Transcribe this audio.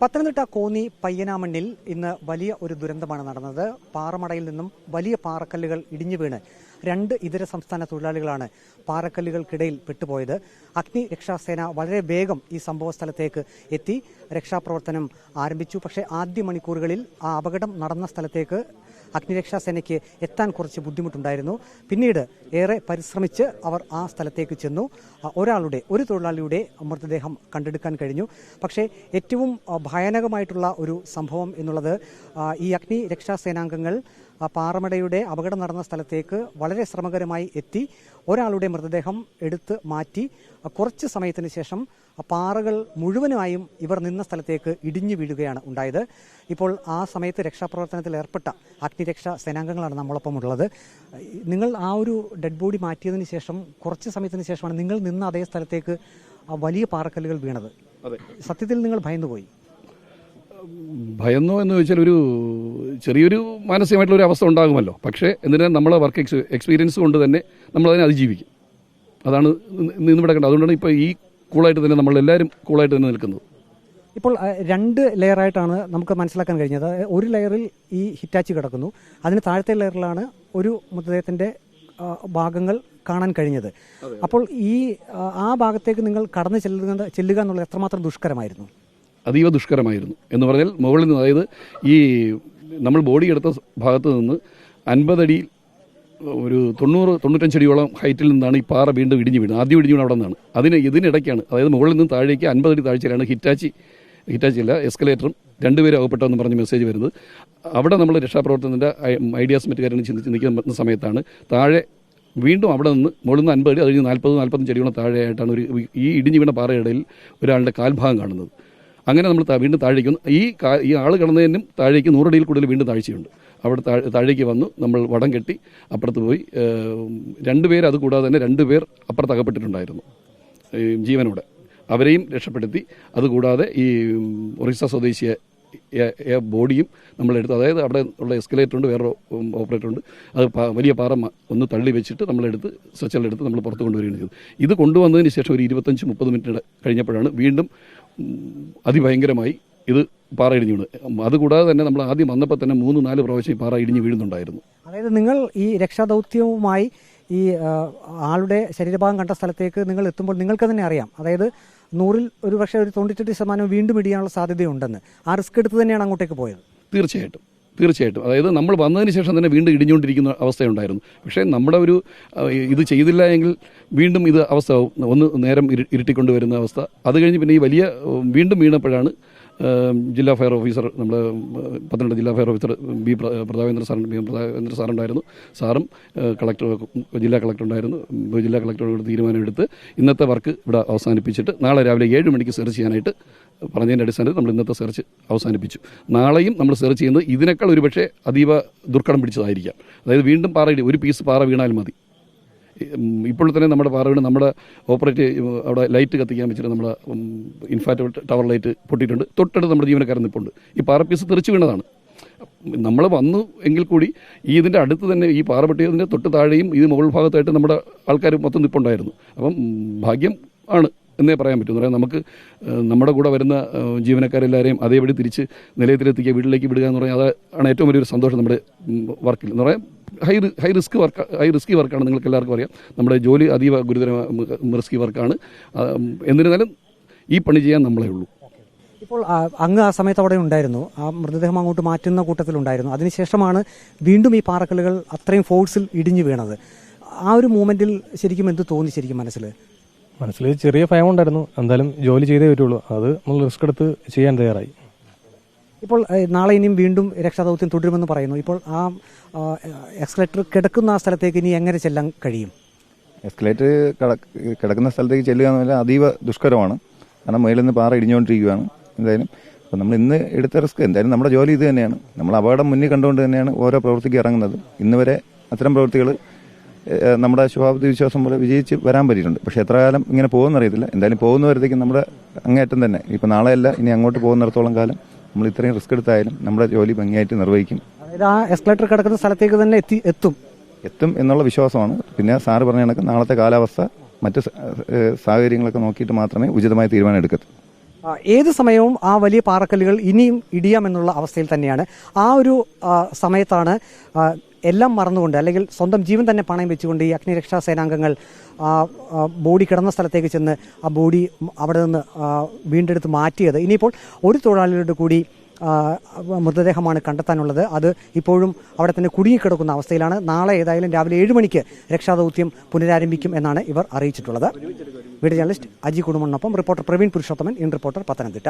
പത്തനംതിട്ട കോന്നി പയ്യനാമണ്ണിൽ ഇന്ന് വലിയ ഒരു ദുരന്തമാണ് നടന്നത്. പാറമടയിൽ നിന്നും വലിയ പാറക്കല്ലുകൾ ഇടിഞ്ഞു വീണ് രണ്ട് ഇതര സംസ്ഥാന തൊഴിലാളികളാണ് പാറക്കല്ലുകൾക്കിടയിൽ പെട്ടുപോയത്. അഗ്നി രക്ഷാസേന വളരെ വേഗം ഈ സംഭവ സ്ഥലത്തേക്ക് എത്തി. രക്ഷാപ്രവർത്തനം ആരംഭിച്ചു. പക്ഷേ ആദ്യ മണിക്കൂറുകളിൽ ആ അപകടം നടന്ന സ്ഥലത്തേക്ക് അഗ്നിരക്ഷാസേനയ്ക്ക് എത്താൻ കുറച്ച് ബുദ്ധിമുട്ടുണ്ടായിരുന്നു. പിന്നീട് ഏറെ പരിശ്രമിച്ച് അവർ ആ സ്ഥലത്തേക്ക് ചെന്നു. ഒരാളുടെ ഒരു തൊഴിലാളിയുടെ മൃതദേഹം കണ്ടെടുക്കാൻ കഴിഞ്ഞു. പക്ഷേ ഏറ്റവും ഭയാനകമായിട്ടുള്ള ഒരു സംഭവം എന്നുള്ളത് ഈ അഗ്നി രക്ഷാ സേനാംഗങ്ങൾ പാറമടയുടെ അപകടം നടന്ന സ്ഥലത്തേക്ക് വളരെ ശ്രമകരമായി എത്തി. ഒരാളുടെ മൃതദേഹം എടുത്ത് മാറ്റി. കുറച്ച് സമയത്തിന് ശേഷം പാറകൾ മുഴുവനായും ഇവർ നിന്ന സ്ഥലത്തേക്ക് ഇടിഞ്ഞു വീഴുകയാണ് ഉണ്ടായത്. ഇപ്പോൾ ആ സമയത്ത് രക്ഷാപ്രവർത്തനത്തിൽ ഏർപ്പെട്ട അഗ്നിരക്ഷാ സേനാംഗങ്ങളാണ് നമ്മളൊപ്പം ഉള്ളത് നിങ്ങൾ ആ ഒരു ഡെഡ് ബോഡി മാറ്റിയതിന് ശേഷം കുറച്ച് സമയത്തിന് ശേഷമാണ് നിങ്ങൾ നിന്ന് അതേ സ്ഥലത്തേക്ക് വലിയ പാറക്കല്ലുകൾ വീണത്. സത്യത്തിൽ നിങ്ങൾ ഭയന്നുപോയി? ഭയന്നോ എന്ന് ചോദിച്ചാൽ ഒരു ചെറിയൊരു മാനസികമായിട്ടുള്ള ഒരു അവസ്ഥ ഉണ്ടാകുമല്ലോ. പക്ഷേ എന്നിട്ട് നമ്മളെ വർക്ക് എക്സ് എക്സ്പീരിയൻസ് കൊണ്ട് തന്നെ നമ്മളതിനെ അതിജീവിക്കും. അതാണ് നിന്ന് ഇന്ന് കണ്ടത്. അതുകൊണ്ടാണ് ഇപ്പോൾ ഈ കൂളായിട്ട് തന്നെ നമ്മളെല്ലാവരും കൂളായിട്ട് തന്നെ നിൽക്കുന്നത്. ഇപ്പോൾ രണ്ട് ലെയറായിട്ടാണ് നമുക്ക് മനസ്സിലാക്കാൻ കഴിഞ്ഞത്. ഒരു ലെയറിൽ ഈ ഹിറ്റാച്ചി കിടക്കുന്നു. അതിന് താഴത്തെ ലെയറിലാണ് ഒരു മൃതദേഹത്തിന്റെ ഭാഗങ്ങൾ കാണാൻ കഴിഞ്ഞത്. അപ്പോൾ ഈ ആ, ആ ഭാഗത്തേക്ക് നിങ്ങൾ കടന്നു ചെല്ലുക ചെല്ലുക എന്നുള്ളത് എത്രമാത്രം ദുഷ്കരമായിരുന്നു? അതീവ ദുഷ്കരമായിരുന്നു. എന്ന് പറഞ്ഞാൽ മുകളിൽ നിന്ന് അതായത് ഈ നമ്മൾ ബോഡി എടുത്ത ഭാഗത്ത് നിന്ന് അൻപതടി ഒരു തൊണ്ണൂറ് തൊണ്ണൂറ്റഞ്ചടിയോളം ഹൈറ്റിൽ നിന്നാണ് ഈ പാറ വീണ്ടും ഇടിഞ്ഞു വീണത് ആദ്യം ഇടിഞ്ഞു വീണ അവിടെ നിന്നാണ് അതിന് ഇതിനിടയ്ക്കാണ് അതായത് മുകളിൽ നിന്ന് താഴേക്ക് അൻപതടി താഴ്ചയിലാണ് ഹിറ്റാച്ചി ഹിറ്റാച്ചി അല്ല എസ്കലേറ്ററും രണ്ടുപേരും അകപ്പെട്ടെന്ന് പറഞ്ഞ് മെസ്സേജ് വരുന്നത്. അവിടെ നമ്മൾ രക്ഷാപ്രവർത്തനത്തിന്റെ ഐഡിയാസ് മറ്റു കാര്യങ്ങൾ ചിന്തിച്ച് നിൽക്കുന്ന സമയത്താണ് താഴെ വീണ്ടും അവിടെ നിന്ന് മുകളിൽ നിന്ന് അൻപത് അടി അത് കഴിഞ്ഞ് നാൽപ്പത് നാൽപ്പത്തഞ്ച് അടിയോളം താഴെയായിട്ടാണ് ഒരു ഈ ഇടിഞ്ഞു വീണ പാറയിടയിൽ ഒരാളുടെ കാൽഭാഗം കാണുന്നത്. അങ്ങനെ നമ്മൾ വീണ്ടും താഴേക്ക് ഈ ഈ ആൾ കിടന്നതിനും താഴേക്ക് നൂറടിയിൽ കൂടുതൽ വീണ്ടും താഴ്ചയുണ്ട്. അവിടെ താഴെ- താഴേക്ക് വന്നു നമ്മൾ വടം കെട്ടി അപ്പുറത്ത് പോയി. രണ്ടുപേർ അത് കൂടാതെ തന്നെ രണ്ടുപേർ അപ്പുറത്ത് അകപ്പെട്ടിട്ടുണ്ടായിരുന്നു. ജീവനോടെ. അവരെയും രക്ഷപ്പെടുത്തി. അതുകൂടാതെ ഈ ഒറീസ സ്വദേശിയെ ബോഡിയും നമ്മളെടുത്ത് അതായത് അവിടെ ഉള്ള എസ്കലേറ്റർ ഉണ്ട് വേറെ ഓപ്പറേറ്റർ ഉണ്ട് അത് വലിയ പാറ ഒന്ന് തള്ളി വെച്ചിട്ട് നമ്മളെടുത്ത് സ്ട്രെച്ചറിലെടുത്ത് നമ്മൾ പുറത്ത് കൊണ്ടുവരികയാണ് ചെയ്തത്. ഇത് കൊണ്ടുവന്നതിന് ശേഷം ഒരു ഇരുപത്തഞ്ച് മുപ്പത് മിനിറ്റ് കഴിഞ്ഞപ്പോഴാണ് വീണ്ടും അതിഭയങ്കരമായി ഇത് പാറ ഇടിഞ്ഞു വീണ്. അതുകൂടാതെ തന്നെ നമ്മൾ ആദ്യം വന്നപ്പോൾ തന്നെ മൂന്ന് നാല് പ്രാവശ്യം പാറ ഇടിഞ്ഞ് വീഴുന്നുണ്ടായിരുന്നു. അതായത് നിങ്ങൾ ഈ രക്ഷാദൗത്യവുമായി ഈ ആളുടെ ശരീരഭാഗം കണ്ട സ്ഥലത്തേക്ക് നിങ്ങൾ എത്തുമ്പോൾ നിങ്ങൾക്ക് തന്നെ അറിയാം. അതായത് നൂറിൽ ഒരു പക്ഷേ ഒരു തൊണ്ണൂറ്റെട്ട് ശതമാനം വീണ്ടും ഇടിയാനുള്ള സാധ്യതയുണ്ടെന്ന്. ആ റിസ്ക് എടുത്ത് തന്നെയാണ് അങ്ങോട്ടേക്ക് പോയത്. തീർച്ചയായിട്ടും. തീർച്ചയായിട്ടും. അതായത് നമ്മൾ വന്നതിന് ശേഷം തന്നെ വീണ്ടും ഇടിഞ്ഞുകൊണ്ടിരിക്കുന്ന അവസ്ഥയുണ്ടായിരുന്നു. പക്ഷേ നമ്മുടെ ഒരു ഇത് ചെയ്തില്ല എങ്കിൽ വീണ്ടും ഇത് അവസ്ഥ. ഒന്ന് നേരം ഇരുട്ടിക്കൊണ്ടുവരുന്ന ഇരുട്ടിക്കൊണ്ട് അവസ്ഥ. അത് കഴിഞ്ഞ് പിന്നെ ഈ വലിയ വീണ്ടും വീണപ്പോഴാണ് ജില്ലാ ഫയർ ഓഫീസർ നമ്മൾ പത്തനംതിട്ട ജില്ലാ ഫയർ ഓഫീസർ ബി പ്ര- പ്രതാപേന്ദ്ര സാർ ബി പ്രതാപേന്ദ്ര സാറുണ്ടായിരുന്നു. സാറും കളക്ടർ ജില്ലാ കളക്ടർ ഉണ്ടായിരുന്നു. ജില്ലാ കളക്ടറോട് തീരുമാനമെടുത്ത് ഇന്നത്തെ വർക്ക് ഇവിടെ അവസാനിപ്പിച്ചിട്ട് നാളെ രാവിലെ ഏഴ് മണിക്ക് സെർച്ച് ചെയ്യാനായിട്ട് പറഞ്ഞതിന്റെ അടിസ്ഥാനത്തിൽ നമ്മൾ ഇന്നത്തെ സെർച്ച് അവസാനിപ്പിച്ചു. നാളെയും നമ്മൾ സെർച്ച് ചെയ്യുന്നത് ഇതിനേക്കാൾ ഒരുപക്ഷെ അതീവ ദുർഘടം പിടിച്ചതായിരിക്കാം. അതായത് വീണ്ടും പാറയിടി ഒരു പീസ് പാറ വീണാൽ മതി. ഇപ്പോൾ തന്നെ നമ്മുടെ പാറവിന് നമ്മുടെ ഓപ്പറേറ്റ് അവിടെ ലൈറ്റ് കത്തിക്കാൻ വെച്ചിട്ട് നമ്മുടെ ഇൻഫാറ്റ് ടവർ ലൈറ്റ് പൊട്ടിയിട്ടുണ്ട്. തൊട്ടടുത്ത് നമ്മുടെ ജീവനക്കാരൻ നിൽപ്പുണ്ട് ഈ പാറ പീസ് തെറിച്ച് വീണതാണ്. നമ്മൾ വന്നു എങ്കിൽ കൂടി ഈ ഇതിന്റെ അടുത്ത് തന്നെ ഈ പാറ പൊട്ടിയതിന്റെ തൊട്ട് താഴെയും ഇത് മുകൾ ഭാഗത്തായിട്ട് നമ്മുടെ ആൾക്കാർ മൊത്തം നിൽപ്പുണ്ടായിരുന്നു അപ്പം ഭാഗ്യം ആണ് എന്നേ പറയാൻ പറ്റും. പറയാം നമുക്ക് നമ്മുടെ കൂടെ വരുന്ന ജീവനക്കാരെല്ലാവരെയും അതേപടി തിരിച്ച് നിലയത്തിലെത്തിക്കുക വീട്ടിലേക്ക് വിടുക എന്ന് പറഞ്ഞാൽ അതാണ് ഏറ്റവും വലിയൊരു സന്തോഷം നമ്മുടെ വർക്കിൽ. എന്ന് പറയാൻ high high risk work high risky വർക്കാണ് നിങ്ങൾക്ക് എല്ലാവർക്കും അറിയാം. നമ്മുടെ ജോലി അതീവ ഗുരുതര റിസ്കി വർക്കാണ് എന്നിരുന്നാലും ഈ പണി ചെയ്യാൻ നമ്മളേ ഉള്ളൂ. ഇപ്പോൾ അങ്ങ് ആ സമയത്ത് അവിടെ ഉണ്ടായിരുന്നു. ആ മൃതദേഹം അങ്ങോട്ട് മാറ്റുന്ന കൂട്ടത്തിലുണ്ടായിരുന്നു അതിനുശേഷമാണ് വീണ്ടും ഈ പാറക്കല്ലുകൾ അത്രയും ഫോഴ്സിൽ ഇടിഞ്ഞു വീണത്. ആ ഒരു മൂമെന്റിൽ ശരിക്കും എന്ത് തോന്നി ശരിക്കും മനസ്സിൽ? മനസ്സിൽ ചെറിയ ഭയം ഉണ്ടായിരുന്നു എന്തായാലും ജോലി ചെയ്തേ പറ്റുള്ളൂ. അത് നമ്മൾ റിസ്ക് എടുത്ത് ചെയ്യാൻ തയ്യാറായി. ഇപ്പോൾ നാളെ ഇനിയും വീണ്ടും രക്ഷാദൗത്യം തുടരുമെന്ന് പറയുന്നു. ഇപ്പോൾ ആ എക്സ്കലേറ്റർ കിടക്കുന്ന ആ സ്ഥലത്തേക്ക് ഇനി എങ്ങനെ ചെല്ലാൻ കഴിയും? എസ്കലേറ്റർ കിടക്കുന്ന സ്ഥലത്തേക്ക് ചെല്ലുക എന്ന് പറഞ്ഞാൽ അതീവ ദുഷ്കരമാണ്. കാരണം മേളിൽ നിന്ന് പാറ ഇടിഞ്ഞുകൊണ്ടിരിക്കുകയാണ് എന്തായാലും. അപ്പം നമ്മൾ ഇന്ന് എടുത്ത റിസ്ക് എന്തായാലും നമ്മുടെ ജോലി ഇത് തന്നെയാണ്. നമ്മൾ അപകടം മുന്നിൽ കണ്ടുകൊണ്ട് തന്നെയാണ് ഓരോ പ്രവൃത്തിക്ക് ഇറങ്ങുന്നത്. ഇന്ന് വരെ അത്തരം പ്രവൃത്തികൾ നമ്മുടെ ശുഭാപ്തി വിശ്വാസം പോലെ വിജയിച്ച് വരാൻ പറ്റിയിട്ടുണ്ട്. പക്ഷേ എത്ര കാലം ഇങ്ങനെ പോകുമെന്നറിയത്തില്ല എന്തായാലും പോകുന്നവരത്തേക്കും നമ്മുടെ അങ്ങേയറ്റം തന്നെ. ഇപ്പം നാളെയല്ല ഇനി അങ്ങോട്ട് പോകുന്നിടത്തോളം കാലം നമ്മൾ ഇത്രയും റിസ്ക് എടുത്തായാലും നമ്മുടെ ജോലി ഭംഗിയായിട്ട് നിർവഹിക്കും. അതായത് ആ എസ്കലേറ്റർ കിടക്കുന്ന സ്ഥലത്തേക്ക് തന്നെ എത്തി എത്തും. എത്തും എന്നുള്ള വിശ്വാസമാണ്. പിന്നെ സാറ് പറഞ്ഞ കണക്ക് നാളത്തെ കാലാവസ്ഥ മറ്റ് സാഹചര്യങ്ങളൊക്കെ നോക്കിയിട്ട് മാത്രമേ ഉചിതമായ തീരുമാനം എടുക്കൂ ആ, ആ, ഏത് സമയവും ആ വലിയ പാറക്കല്ലുകൾ ഇനിയും ഇടിയാമെന്നുള്ള അവസ്ഥയിൽ തന്നെയാണ്. ആ ഒരു സമയത്താണ് എല്ലാം മറന്നുകൊണ്ട് അല്ലെങ്കിൽ സ്വന്തം ജീവൻ തന്നെ പണയം വെച്ചുകൊണ്ട് ഈ അഗ്നിരക്ഷാ സേനാംഗങ്ങൾ ബോഡി കിടന്ന സ്ഥലത്തേക്ക് ചെന്ന് ആ ബോഡി അവിടെ നിന്ന് വീണ്ടെടുത്ത് മാറ്റിയത്. ഇനിയിപ്പോൾ ഒരു തൊഴിലാളികളുടെ കൂടി മൃതദേഹമാണ് കണ്ടെത്താനുള്ളത്. അത് ഇപ്പോഴും അവിടെ തന്നെ കുടുങ്ങിക്കിടക്കുന്ന അവസ്ഥയിലാണ്. നാളെ ഏതായാലും രാവിലെ ഏഴ് മണിക്ക് രക്ഷാദൌത്യം പുനരാരംഭിക്കും എന്നാണ് ഇവർ അറിയിച്ചിട്ടുള്ളത്. Video journalist Aji കുടുംബനൊപ്പം reporter Praveen Purushothaman in reporter Pathanamthitta.